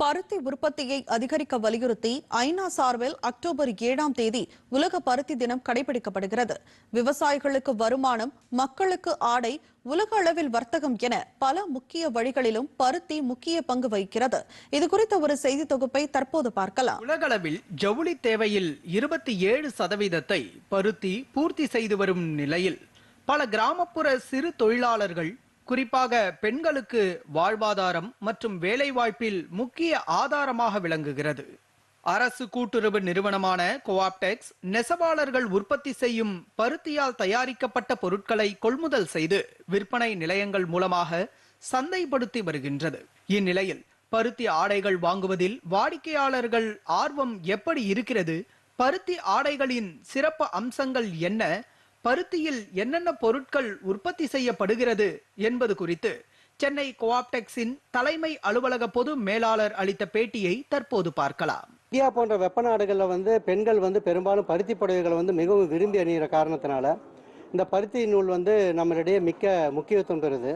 பருத்தி உற்பத்தியை அதிகரிக்க வலியுறுத்தி ஐநா சார்பில் அக்டோபர் ஏழாம் தேதி உலக பருத்தி தினம் கடைபிடிக்கப்படுகிறது. விவசாயிகளுக்கு வருமானம் மக்களுக்கு ஆடை உலக அளவில் வர்த்தகம் என பல முக்கிய வழிகளிலும் பருத்தி முக்கிய பங்கு வகிக்கிறது. இதுகுறித்த ஒரு செய்தி தொகுப்பை தற்போது பார்க்கலாம். உலகளவில் ஜவுளி தேவையில் இருபத்தி ஏழு சதவீதத்தை பருத்தி பூர்த்தி செய்து வரும் நிலையில் பல கிராமப்புற சிறு தொழிலாளர்கள் குறிப்பாக பெண்களுக்கு வாழ்வாதாரம் மற்றும் வேலைவாய்ப்பில் முக்கிய ஆதாரமாக விளங்குகிறது. அரசு கூட்டுறவு நிறுவனமான கோஆப்டெக்ஸ் நெசவாளர்கள் உற்பத்தி செய்யும் பருத்தியால் தயாரிக்கப்பட்ட பொருட்களை கொள்முதல் செய்து விற்பனை நிலையங்கள் மூலமாக சந்தைப்படுத்தி வருகின்றது. இந்நிலையில் பருத்தி ஆடைகள் வாங்குவதில் வாடிக்கையாளர்கள் ஆர்வம் எப்படி இருக்கிறது? பருத்தி ஆடைகளின் சிறப்பு அம்சங்கள் என்ன? பருத்தியில் என்னென்ன பொருட்கள் உற்பத்தி செய்யப்படுகிறது என்பது குறித்து சென்னை கோஆப்டெக்ஸின் தலைமை அலுவலக பொது மேலாளர் அளித்த பேட்டியை தற்போது பார்க்கலாம். இந்தியா போன்ற வெப்ப நாடுகளில் வந்து பெண்கள் வந்து பெரும்பாலும் பருத்தி புடவைகளை வந்து மிகவும் விரும்பி அணிகிற காரணத்தினால இந்த பருத்தி நூல் வந்து நம்மளிடையே மிக்க முக்கியத்துவம் பெறுது.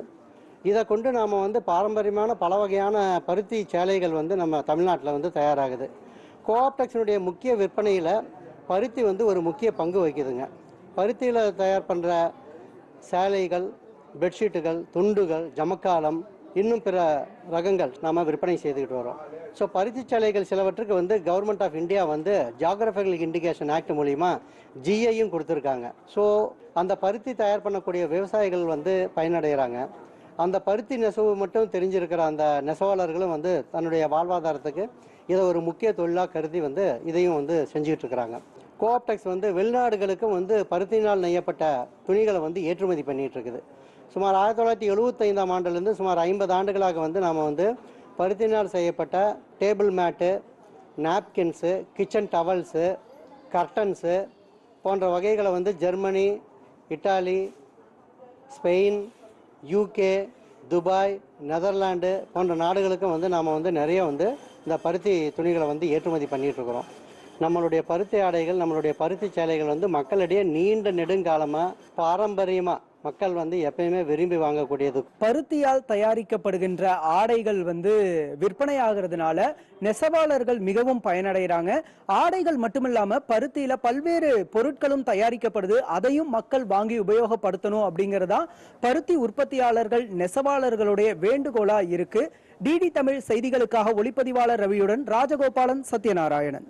இதை கொண்டு நாம் வந்து பாரம்பரியமான பல வகையான பருத்தி சேலைகள் வந்து நம்ம தமிழ்நாட்டில் வந்து தயாராகுது. கோஆப்டெக்ஸினுடைய முக்கிய விற்பனையில் பருத்தி வந்து ஒரு முக்கிய பங்கு வகிக்குதுங்க. பருத்தியில் தயார் பண்ணுற சேலைகள் பெட்ஷீட்டுகள் துண்டுகள் ஜமக்காலம் இன்னும் பிற ரகங்கள் நாம் விற்பனை செய்துக்கிட்டு வரோம். ஸோ பருத்தி சேலைகள் சிலவற்றுக்கு வந்து கவர்மெண்ட் ஆஃப் இந்தியா வந்து ஜாகிரபிக்கல் இண்டிகேஷன் ஆக்ட் மூலிமா ஜிஐயும் கொடுத்துருக்காங்க. ஸோ அந்த பருத்தி தயார் பண்ணக்கூடிய விவசாயிகள் வந்து பயனடைகிறாங்க அந்த பருத்தி நெசவு மட்டும் தெரிஞ்சிருக்கிற அந்த நெசவாளர்களும் வந்து தன்னுடைய வாழ்வாதாரத்துக்கு இதை ஒரு முக்கிய தொழிலாக கருதி வந்து இதையும் வந்து செஞ்சுக்கிட்டு இருக்கிறாங்க. கோஆப்டெக்ஸ் வந்து வெளிநாடுகளுக்கும் வந்து பருத்தினால் நெய்யப்பட்ட துணிகளை வந்து ஏற்றுமதி பண்ணிகிட்டு இருக்குது சுமார் ஆயிரத்தி தொள்ளாயிரத்தி எழுபத்தைந்தாம் ஆண்டுலேருந்து சுமார் ஐம்பது ஆண்டுகளாக வந்து நாம் வந்து பருத்தினால் செய்யப்பட்ட table mat napkins kitchen towels curtains போன்ற வகைகளை வந்து Germany Italy Spain UK Dubai Netherlands போன்ற நாடுகளுக்கும் வந்து நாம் வந்து நிறைய வந்து இந்த பருத்தி துணிகளை வந்து ஏற்றுமதி பண்ணிகிட்ருக்குறோம். நம்மளுடைய பருத்தி ஆடைகள் நம்மளுடைய பருத்தி சேலைகள் வந்து மக்களிடையே நீண்ட நெடுங்காலமாக பாரம்பரியமாக மக்கள் வந்து எப்பயுமே விரும்பி வாங்கக்கூடியது. பருத்தியால் தயாரிக்கப்படுகின்ற ஆடைகள் வந்து விற்பனை ஆகிறதுனால நெசவாளர்கள் மிகவும் பயனடைகிறாங்க. ஆடைகள் மட்டுமில்லாம பருத்தியில பல்வேறு பொருட்களும் தயாரிக்கப்படுது. அதையும் மக்கள் வாங்கி உபயோகப்படுத்தணும் அப்படிங்கறதா பருத்தி உற்பத்தியாளர்கள் நெசவாளர்களுடைய வேண்டுகோளா இருக்கு. டிடி தமிழ் செய்திகளுக்காக ஒளிப்பதிவாளர் ரவியுடன் ராஜகோபாலன் சத்யநாராயணன்.